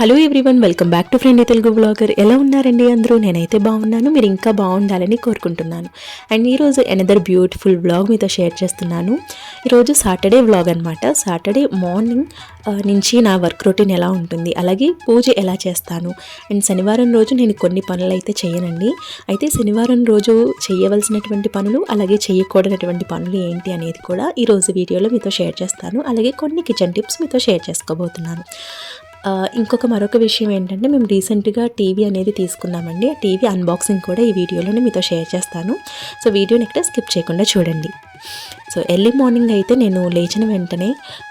Hello everyone welcome back to friend Telugu blogger ఎలా ఉన్నారండి అందరూ? నేనైతే బాగున్నాను మీరు ఇంకా బాగుండాలని కోరుకుంటున్నాను. అండ్ ఈరోజు ఎనదర్ బ్యూటిఫుల్ బ్లాగ్ మీతో షేర్ చేస్తున్నాను. ఈరోజు సాటర్డే బ్లాగ్ అనమాట సాటర్డే మార్నింగ్ నుంచి నా వర్క్ రొటీన్ ఎలా ఉంటుంది అలాగే పూజ ఎలా చేస్తాను. అండ్ శనివారం రోజు నేను కొన్ని పనులు అయితే చేయనండి. అయితే శనివారం రోజు చేయవలసినటువంటి పనులు అలాగే చేయకూడనటువంటి పనులు ఏంటి అనేది కూడా ఈరోజు వీడియోలో మీతో షేర్ చేస్తాను. అలాగే కొన్ని కిచెన్ టిప్స్ మీతో షేర్ చేసుకోబోతున్నాను. ఇంకొక మరొక విషయం ఏంటంటే మేము రీసెంట్గా టీవీ అనేది తీసుకున్నామండి. ఆ టీవీ అన్బాక్సింగ్ కూడా ఈ వీడియోలోనే మీతో షేర్ చేస్తాను. సో వీడియోని ఇక్కడ స్కిప్ చేయకుండా చూడండి. సో ఎర్లీ మార్నింగ్ అయితే నేను లేచిన వెంటనే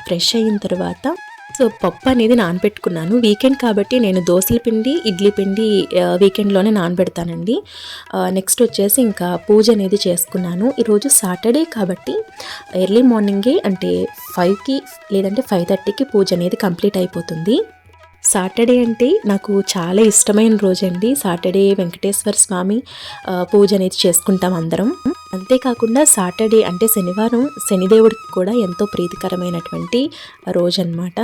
ఫ్రెష్ అయిన తర్వాత సో పప్పు అనేది నానబెట్టుకున్నాను. వీకెండ్ కాబట్టి నేను దోశల పిండి ఇడ్లీ పిండి వీకెండ్లోనే నానబెడతానండి. నెక్స్ట్ వచ్చేసి ఇంకా పూజ అనేది చేసుకున్నాను. ఈరోజు సాటర్డే కాబట్టి ఎర్లీ మార్నింగే అంటే ఫైవ్కి లేదంటే ఫైవ్ థర్టీకి పూజ అనేది కంప్లీట్ అయిపోతుంది. సాటర్డే అంటే నాకు చాలా ఇష్టమైన రోజు అండి సాటర్డే వెంకటేశ్వర స్వామి పూజ అనేది చేసుకుంటాం అందరం. అంతేకాకుండా సాటర్డే అంటే శనివారం శనిదేవుడికి కూడా ఎంతో ప్రీతికరమైనటువంటి రోజు అనమాట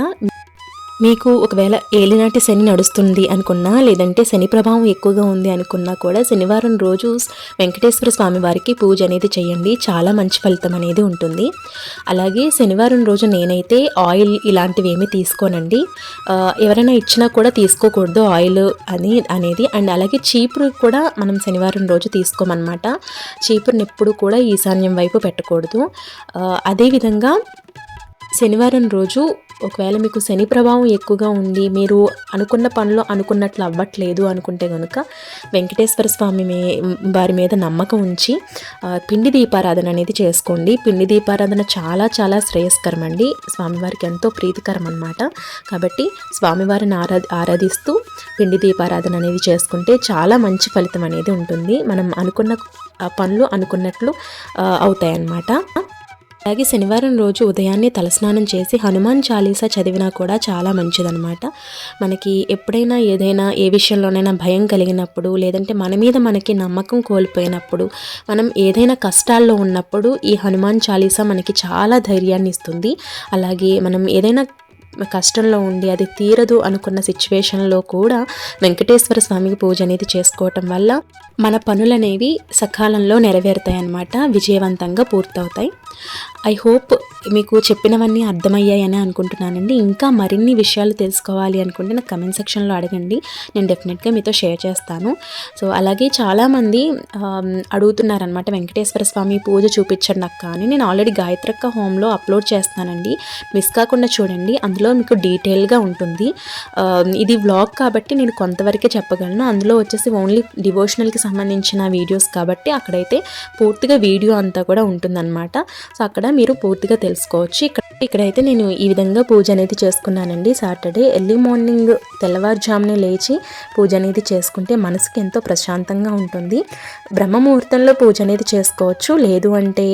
మీకు ఒకవేళ ఏలినాటి శని నడుస్తుంది అనుకున్నా లేదంటే శని ప్రభావం ఎక్కువగా ఉంది అనుకున్నా కూడా శనివారం రోజు వెంకటేశ్వర స్వామి వారికి పూజ అనేది చేయండి. చాలా మంచి ఫలితం అనేది ఉంటుంది. అలాగే శనివారం రోజు నేనైతే ఆయిల్ ఇలాంటివి ఏమీ తీసుకోనండి. ఎవరైనా ఇచ్చినా కూడా తీసుకోకూడదు ఆయిల్ అని అనేది. అండ్ అలాగే చీపురు కూడా మనం శనివారం రోజు తీసుకోమన్నమాట. చీపురుని ఎప్పుడు కూడా ఈశాన్యం వైపు పెట్టకూడదు. అదేవిధంగా శనివారం రోజు ఒకవేళ మీకు శని ప్రభావం ఎక్కువగా ఉండి మీరు అనుకున్న పనులు అనుకున్నట్లు అవ్వట్లేదు అనుకుంటే కనుక వెంకటేశ్వర స్వామి మీ వారి మీద నమ్మకం ఉంచి పిండి దీపారాధన అనేది చేసుకోండి. పిండి దీపారాధన చాలా చాలా శ్రేయస్కరం అండి స్వామివారికి ఎంతో ప్రీతికరం అన్నమాట కాబట్టి స్వామివారిని ఆరా ఆరాధిస్తూ పిండి దీపారాధన అనేది చేసుకుంటే చాలా మంచి ఫలితం అనేది ఉంటుంది. మనం అనుకున్న పనులు అనుకున్నట్లు అవుతాయన్నమాట. అలాగే శనివారం రోజు ఉదయాన్నే తలస్నానం చేసి హనుమాన్ చాలీసా చదివినా కూడా చాలా మంచిదన్నమాట. మనకి ఎప్పుడైనా ఏదైనా ఏ విషయంలోనైనా భయం కలిగినప్పుడు లేదంటే మన మీద మనకి నమ్మకం కోల్పోయినప్పుడు మనం ఏదైనా కష్టాల్లో ఉన్నప్పుడు ఈ హనుమాన్ చాలీసా మనకి చాలా ధైర్యాన్ని ఇస్తుంది. అలాగే మనం ఏదైనా కష్టంలో ఉండి అది తీరదు అనుకున్న సిచ్యువేషన్లో కూడా వెంకటేశ్వర స్వామికి పూజ అనేది చేసుకోవటం వల్ల మన పనులనేవి సకాలంలో నెరవేరుతాయి అన్నమాట విజయవంతంగా పూర్తవుతాయి. ఐ హోప్ మీకు చెప్పినవన్నీ అర్థమయ్యాయని అనుకుంటున్నానండి. ఇంకా మరిన్ని విషయాలు తెలుసుకోవాలి అనుకుంటే నాకు కమెంట్ సెక్షన్లో అడగండి. నేను డెఫినెట్గా మీతో షేర్ చేస్తాను. సో అలాగే చాలామంది అడుగుతున్నారనమాట వెంకటేశ్వర స్వామి పూజ చూపించండి అక్క అని. నేను ఆల్రెడీ గాయత్రక్క హోమ్లో అప్లోడ్ చేస్తానండి. మిస్ కాకుండా చూడండి. అందులో మీకు డీటెయిల్గా ఉంటుంది. ఇది వ్లాగ్ కాబట్టి నేను కొంతవరకే చెప్పగలను. అందులో వచ్చేసి ఓన్లీ డివోషనల్కి సంబంధించిన వీడియోస్ కాబట్టి అక్కడైతే పూర్తిగా వీడియో అంతా కూడా ఉంటుందన్నమాట. సో అక్కడ మీరు పూర్తిగా తెలుసుకోవచ్చు. ఇక్కడ ఇక్కడైతే నేను ఈ విధంగా పూజ అనేది చేసుకున్నానండి. సాటర్డే ఎర్లీ మార్నింగ్ తెల్లవారుజామునే లేచి పూజ అనేది చేసుకుంటే మనసుకి ఎంతో ప్రశాంతంగా ఉంటుంది. బ్రహ్మ ముహూర్తంలో పూజ అనేది చేసుకోవచ్చు. లేదు అంటే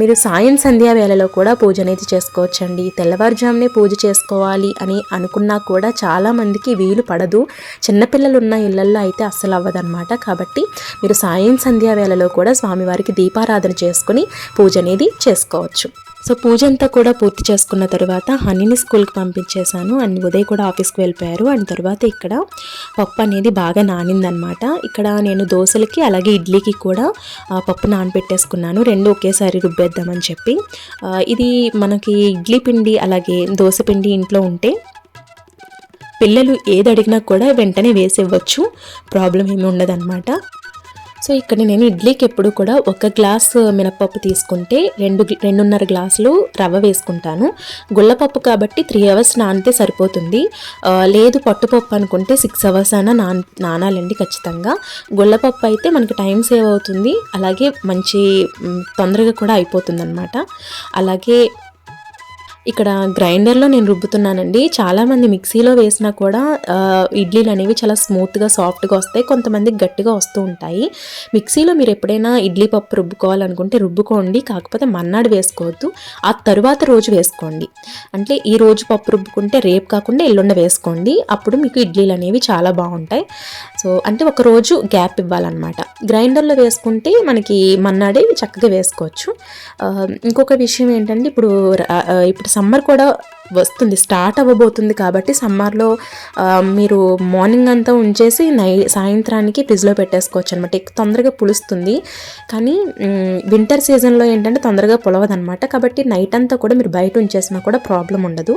మీరు సాయం సంధ్యా వేళలో కూడా పూజ అనేది చేసుకోవచ్చు అండి తెల్లవారుజామునే పూజ చేసుకోవాలి అని అనుకున్నా కూడా చాలామందికి వీలు పడదు. చిన్నపిల్లలు ఉన్న ఇళ్ళల్లో అయితే అస్సలు అవ్వదన్నమాట. కాబట్టి మీరు సాయం సంధ్యా వేళలో కూడా స్వామివారికి దీపారాధన చేసుకుని పూజ అనేది చేసుకోవచ్చు. సో పూజ అంతా కూడా పూర్తి చేసుకున్న తర్వాత హనీని స్కూల్కి పంపించేశాను. అండ్ ఉదయ్ కూడా ఆఫీస్కి వెళ్ళిపోయారు. అండ్ తర్వాత ఇక్కడ పప్పు అనేది బాగా నానిందనమాట. ఇక్కడ నేను దోశలకి అలాగే ఇడ్లీకి కూడా ఆ, పప్పు నానబెట్టేసుకున్నాను. రెండు ఒకేసారి రుబ్బేద్దామని చెప్పి. ఇది మనకి ఇడ్లీ పిండి అలాగే దోశ పిండి ఇంట్లో ఉంటే పిల్లలు ఏది అడిగినా కూడా వెంటనే వేసి ఇవ్వచ్చు. ప్రాబ్లం ఏమి ఉండదన్నమాట సో ఇక్కడ నేను ఇడ్లీకి ఎప్పుడు కూడా ఒక గ్లాస్ మినపప్పు తీసుకుంటే రెండు రెండున్నర గ్లాసులు రవ్వ వేసుకుంటాను. గుల్లపప్పు కాబట్టి త్రీ అవర్స్ నానితే సరిపోతుంది. లేదు పట్టుపప్పు అనుకుంటే సిక్స్ అవర్స్ అయినా నాన్ నానాలండి ఖచ్చితంగా. గుల్లపప్పు అయితే మనకి టైం సేవ్ అవుతుంది. అలాగే మంచి తొందరగా కూడా అయిపోతుంది అనమాట అలాగే ఇక్కడ గ్రైండర్లో నేను రుబ్బుతున్నానండి. చాలామంది మిక్సీలో వేసినా కూడా ఇడ్లీలు అనేవి చాలా స్మూత్గా సాఫ్ట్గా వస్తాయి. కొంతమంది గట్టిగా వస్తూ ఉంటాయి. మిక్సీలో మీరు ఎప్పుడైనా ఇడ్లీ పప్పు రుబ్బుకోవాలనుకుంటే రుబ్బుకోండి. కాకపోతే మన్నాడు వేసుకోవద్దు. ఆ తరువాత రోజు వేసుకోండి. అంటే ఈ రోజు పప్పు రుబ్బుకుంటే రేపు కాకుండా ఎల్లుండ వేసుకోండి. అప్పుడు మీకు ఇడ్లీలు అనేవి చాలా బాగుంటాయి. సో అంటే ఒక రోజు గ్యాప్ ఇవ్వాలన్నమాట. గ్రైండర్లో వేసుకుంటే మనకి మన్నాడే చక్కగా వేసుకోవచ్చు. ఇంకొక విషయం ఏంటంటే ఇప్పుడు ఇప్పుడు సమ్మర్ కూడా వస్తుంది స్టార్ట్ అవ్వబోతుంది కాబట్టి సమ్మర్లో మీరు మార్నింగ్ అంతా ఉంచేసి నై సాయంత్రానికి ఫ్రిడ్జ్లో పెట్టేసుకోవచ్చు అనమాట తొందరగా పులుస్తుంది. కానీ వింటర్ సీజన్లో ఏంటంటే తొందరగా పులవదనమాట కాబట్టి నైట్ అంతా కూడా మీరు బయట ఉంచేసినా కూడా ప్రాబ్లం ఉండదు.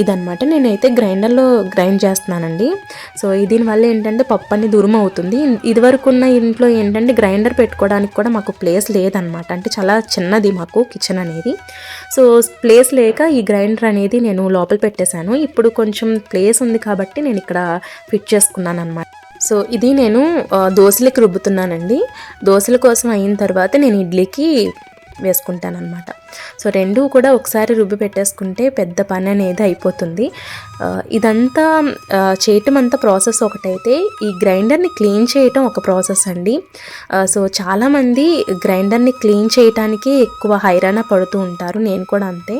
ఇదనమాట ఇదన్నమాట. నేనైతే గ్రైండర్లో గ్రైండ్ చేస్తున్నానండి. సో దీనివల్ల ఏంటంటే పప్పు అన్ని దురుమ అవుతుంది ఇదివరకు ఉన్న ఇంట్లో ఏంటంటే గ్రైండర్ పెట్టుకోవడానికి కూడా మాకు ప్లేస్ లేదనమాట అంటే చాలా చిన్నది మాకు కిచెన్ అనేది. సో ప్లేస్ లేక ఈ గ్రైండర్ అనేది నేను లోపల పెట్టేశాను. ఇప్పుడు కొంచెం ప్లేస్ ఉంది కాబట్టి నేను ఇక్కడ ఫిట్ చేసుకున్నాను అనమాట సో ఇది నేను దోశలకి రుబ్బుతున్నానండి. దోశల కోసం అయిన తర్వాత నేను ఇడ్లీకి వేసుకుంటాను అనమాట సో రెండు కూడా ఒకసారి రుబ్బి పెట్టేసుకుంటే పెద్ద పని అనేది అయిపోతుంది. ఇదంతా చేయటం అంతా ప్రాసెస్ ఒకటైతే ఈ గ్రైండర్ని క్లీన్ చేయటం ఒక ప్రాసెస్ అండి. సో చాలామంది గ్రైండర్ని క్లీన్ చేయటానికి ఎక్కువ హైరాణ పడుతూ ఉంటారు నేను కూడా అంతే.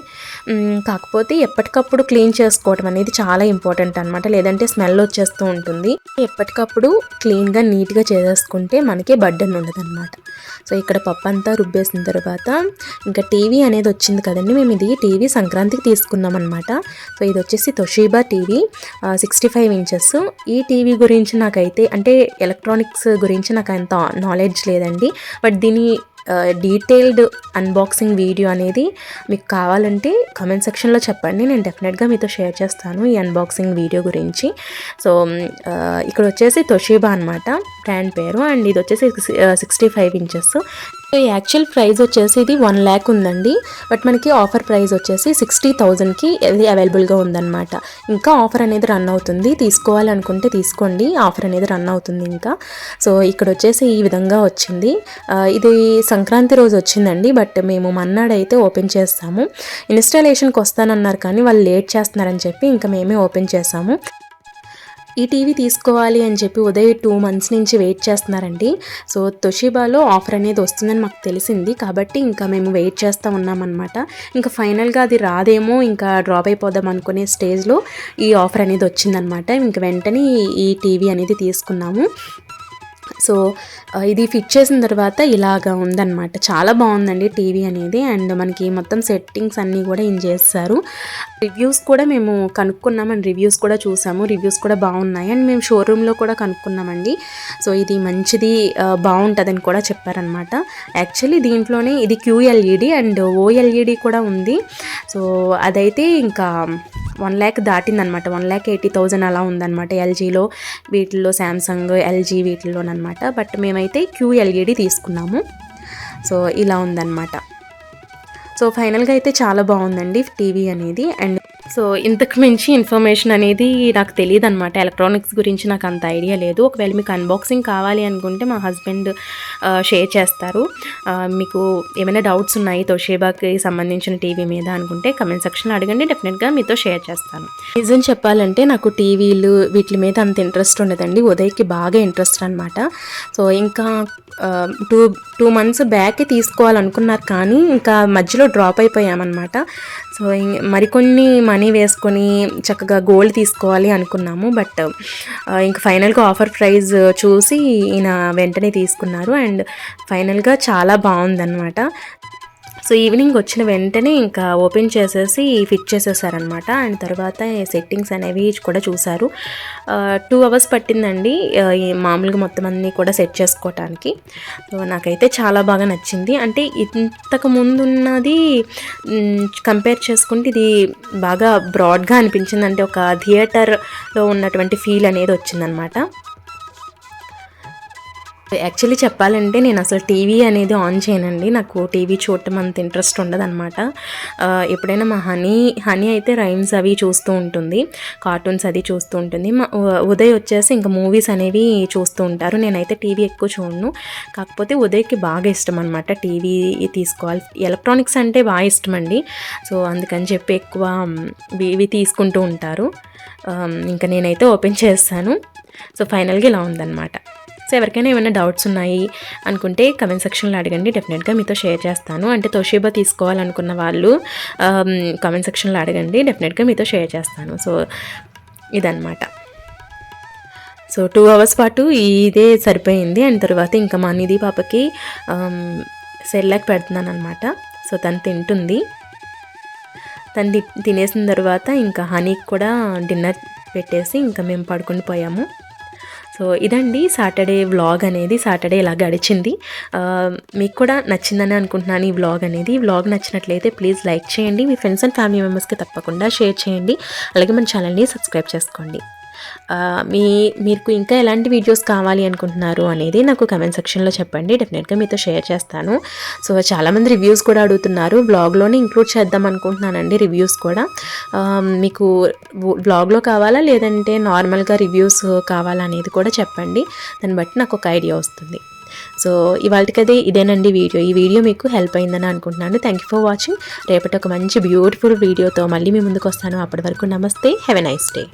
కాకపోతే ఎప్పటికప్పుడు క్లీన్ చేసుకోవడం అనేది చాలా ఇంపార్టెంట్ అనమాట లేదంటే స్మెల్ వచ్చేస్తూ ఉంటుంది. ఎప్పటికప్పుడు క్లీన్గా నీట్గా చేసేసుకుంటే మనకి బడ్డన్ ఉండదు అనమాట సో ఇక్కడ పప్పు అంతా రుబ్బేసిన తర్వాత ఇంకా టీవీ అనేది వచ్చింది కదండి. మేము ఇది టీవీ సంక్రాంతికి తీసుకున్నాం అనమాట సో ఇది వచ్చేసి Toshiba TV sixty five inches ఈ టీవీ గురించి నాకైతే అంటే ఎలక్ట్రానిక్స్ గురించి నాకు అంత నాలెడ్జ్ లేదండి. బట్ దీని డీటెయిల్డ్ అన్బాక్సింగ్ వీడియో అనేది మీకు కావాలంటే కామెంట్ సెక్షన్లో చెప్పండి. నేను డెఫినెట్గా మీతో షేర్ చేస్తాను ఈ అన్బాక్సింగ్ వీడియో గురించి. సో ఇక్కడ వచ్చేసి తొషీబా అనమాట బ్రాండ్ పేరు. అండ్ ఇది వచ్చేసి sixty five inches actual price వచ్చేసి ఇది వన్ ల్యాక్ ఉందండి. బట్ మనకి ఆఫర్ ప్రైస్ వచ్చేసి సిక్స్టీ థౌజండ్కి ఇది అవైలబుల్గా ఉందన్నమాట. ఇంకా ఆఫర్ అనేది రన్ అవుతుంది. తీసుకోవాలనుకుంటే తీసుకోండి. ఆఫర్ అనేది రన్ అవుతుంది ఇంకా. సో ఇక్కడ వచ్చేసి ఈ విధంగా వచ్చింది. ఇది సంక్రాంతి రోజు వచ్చిందండి. బట్ మేము మన్నాడైతే ఓపెన్ చేస్తాము. ఇన్స్టాలేషన్కి వస్తానన్నారు కానీ వాళ్ళు లేట్ చేస్తున్నారని చెప్పి ఇంకా మేమే ఓపెన్ చేసాము. ఈ టీవీ తీసుకోవాలి అని చెప్పి ఉదయ్ టూ మంత్స్ నుంచి వెయిట్ చేస్తున్నారండి. సో తొషిబాలో ఆఫర్ అనేది వస్తుందని మాకు తెలిసింది. కాబట్టి ఇంకా మేము వెయిట్ చేస్తూ ఉన్నామన్నమాట. ఇంకా ఫైనల్గా అది రాదేమో ఇంకా డ్రాప్ అయిపోదాం అనుకునే స్టేజ్లో ఈ ఆఫర్ అనేది వచ్చిందనమాట ఇంక వెంటనే ఈ- ఈ టీవీ అనేది తీసుకున్నాము. సో ఇది ఫిట్ చేసిన తర్వాత ఇలాగా ఉందన్నమాట. చాలా బాగుందండి టీవీ అనేది అండ్ మనకి మొత్తం సెట్టింగ్స్ అన్నీ కూడా ఇన్ చేస్తారు. రివ్యూస్ కూడా మేము కనుక్కున్నాం అండ్ రివ్యూస్ కూడా చూసాము. రివ్యూస్ కూడా బాగున్నాయి అండ్ మేము షోరూంలో కూడా కనుక్కున్నామండి. సో ఇది మంచిది బాగుంటుందని కూడా చెప్పారనమాట యాక్చువల్లీ దీంట్లోనే ఇది క్యూఎల్ఈడి అండ్ ఓఎల్ఈడి కూడా ఉంది. సో అదైతే ఇంకా వన్ ల్యాక్ దాటిందనమాట. వన్ ల్యాక్ ఎయిటీ థౌజండ్ అలా ఉందన్నమాట ఎల్జీలో వీటిల్లో శాంసంగ్ ఎల్జీ వీటిల్లోనమాట బట్ మేమైతే క్యూఎల్ఈడి తీసుకున్నాము. సో ఇలా ఉందన్నమాట సో ఫైనల్గా అయితే చాలా బాగుందండి టీవీ అనేది. అండ్ సో ఇంతకు మించి ఇన్ఫర్మేషన్ అనేది నాకు తెలియదు అనమాట ఎలక్ట్రానిక్స్ గురించి నాకు అంత ఐడియా లేదు. ఒకవేళ మీకు అన్బాక్సింగ్ కావాలి అనుకుంటే మా హస్బెండ్ షేర్ చేస్తారు. మీకు ఏమైనా డౌట్స్ ఉన్నాయి తోషేబాకి సంబంధించిన టీవీ మీద అనుకుంటే కమెంట్ సెక్షన్లో అడగండి. డెఫినెట్గా మీతో షేర్ చేస్తాను. నిజం చెప్పాలంటే నాకు టీవీలు వీటి మీద అంత ఇంట్రెస్ట్ ఉండదండి. ఉదయ్కి బాగా ఇంట్రెస్ట్ అనమాట సో ఇంకా టూ టూ మంత్స్ బ్యాక్ తీసుకోవాలనుకున్నారు కానీ ఇంకా మధ్యలో డ్రాప్ అయిపోయామన్నమాట. సో మరికొన్ని మరికొన్ని మనీ వేసుకొని చక్కగా గోల్డ్ తీసుకోవాలి అనుకున్నాము. బట్ ఇంక ఫైనల్గా ఆఫర్ ప్రైస్ చూసి ఈయన వెంటనే తీసుకున్నారు. అండ్ ఫైనల్గా చాలా బాగుందన్నమాట. సో ఈవినింగ్ వచ్చిన వెంటనే ఇంకా ఓపెన్ చేసేసి ఫిట్ చేసేసారనమాట అండ్ తర్వాత సెట్టింగ్స్ అనేవి కూడా చూశారు టూ అవర్స్ పట్టిందండి ఈ మామూలుగా మొత్తం అన్నీ కూడా సెట్ చేసుకోవటానికి. సో నాకైతే చాలా బాగా నచ్చింది. అంటే ఇంతకు ముందున్నది కంపేర్ చేసుకుంటే ఇది బాగా బ్రాడ్గా అనిపించింది. అంటే ఒక థియేటర్లో ఉన్నటువంటి ఫీల్ అనేది వచ్చిందనమాట యాక్చువల్లీ చెప్పాలంటే నేను అసలు టీవీ అనేది ఆన్ చేయనండి. నాకు టీవీ చూడటం అంత ఇంట్రెస్ట్ ఉండదు అనమాట ఎప్పుడైనా మా హనీ హనీ అయితే రైమ్స్ అవి చూస్తూ ఉంటుంది. కార్టూన్స్ అది చూస్తూ ఉంటుంది. మా ఉదయ్ వచ్చేసి ఇంకా మూవీస్ అనేవి చూస్తూ ఉంటారు. నేనైతే టీవీ ఎక్కువ చూడను. కాకపోతే ఉదయ్కి బాగా ఇష్టం అనమాట టీవీ తీసుకోవాలి. ఎలక్ట్రానిక్స్ అంటే బాగా ఇష్టం అండి సో అందుకని చెప్పి ఎక్కువ ఇవి తీసుకుంటూ ఉంటారు. ఇంకా నేనైతే ఓపెన్ చేస్తాను. సో ఫైనల్గా ఇలా ఉందన్నమాట. సో ఎవరికైనా ఏమైనా డౌట్స్ ఉన్నాయి అనుకుంటే కమెంట్ సెక్షన్లో అడగండి. డెఫినెట్గా మీతో షేర్ చేస్తాను. అంటే తోషేబా తీసుకోవాలనుకున్న వాళ్ళు um, కమెంట్ సెక్షన్లో అడగండి. డెఫినెట్గా మీతో షేర్ చేస్తాను. సో ఇదన్నమాట. సో టూ అవర్స్ పాటు ఇదే సరిపోయింది. అండ్ తర్వాత ఇంకా మా నిధి పాపకి um, సెల్లాక్ పెడుతున్నాను అనమాట సో తను తింటుంది. తను తినేసిన తర్వాత ఇంకా హనీకి కూడా డిన్నర్ పెట్టేసి ఇంకా మేము పడుకుని పోయాము. సో ఇదండి సాటర్డే వ్లాగ్ అనేది సాటర్డే ఇలా గడిచింది. మీకు కూడా నచ్చిందని అనుకుంటున్నాను ఈ వ్లాగ్ అనేది. ఈ వ్లాగ్ నచ్చినట్లయితే ప్లీజ్ లైక్ చేయండి. మీ ఫ్రెండ్స్ అండ్ ఫ్యామిలీ మెంబర్స్కి తప్పకుండా షేర్ చేయండి. అలాగే మన ఛానల్ని సబ్స్క్రైబ్ చేసుకోండి. మీ మీకు ఇంకా ఎలాంటి వీడియోస్ కావాలి అనుకుంటున్నారు అనేది నాకు కమెంట్ సెక్షన్లో చెప్పండి. డెఫినెట్గా మీతో షేర్ చేస్తాను. సో చాలామంది రివ్యూస్ కూడా అడుగుతున్నారు. బ్లాగ్లోనే ఇంక్లూడ్ చేద్దాం అనుకుంటున్నానండి రివ్యూస్ కూడా. మీకు బ్లాగ్లో కావాలా? లేదంటే నార్మల్గా రివ్యూస్ కావాలా అనేది కూడా చెప్పండి. దాన్ని బట్టి నాకు ఒక ఐడియా వస్తుంది. సో ఇవాళకదే ఇదేనండి వీడియో. ఈ వీడియో మీకు హెల్ప్ అయిందని అనుకుంటున్నాను. థ్యాంక్ యూ ఫర్ వాచింగ్ రేపటి ఒక మంచి బ్యూటిఫుల్ వీడియోతో మళ్ళీ మీ ముందుకు వస్తాను. అప్పటి వరకు నమస్తే. Have a nice day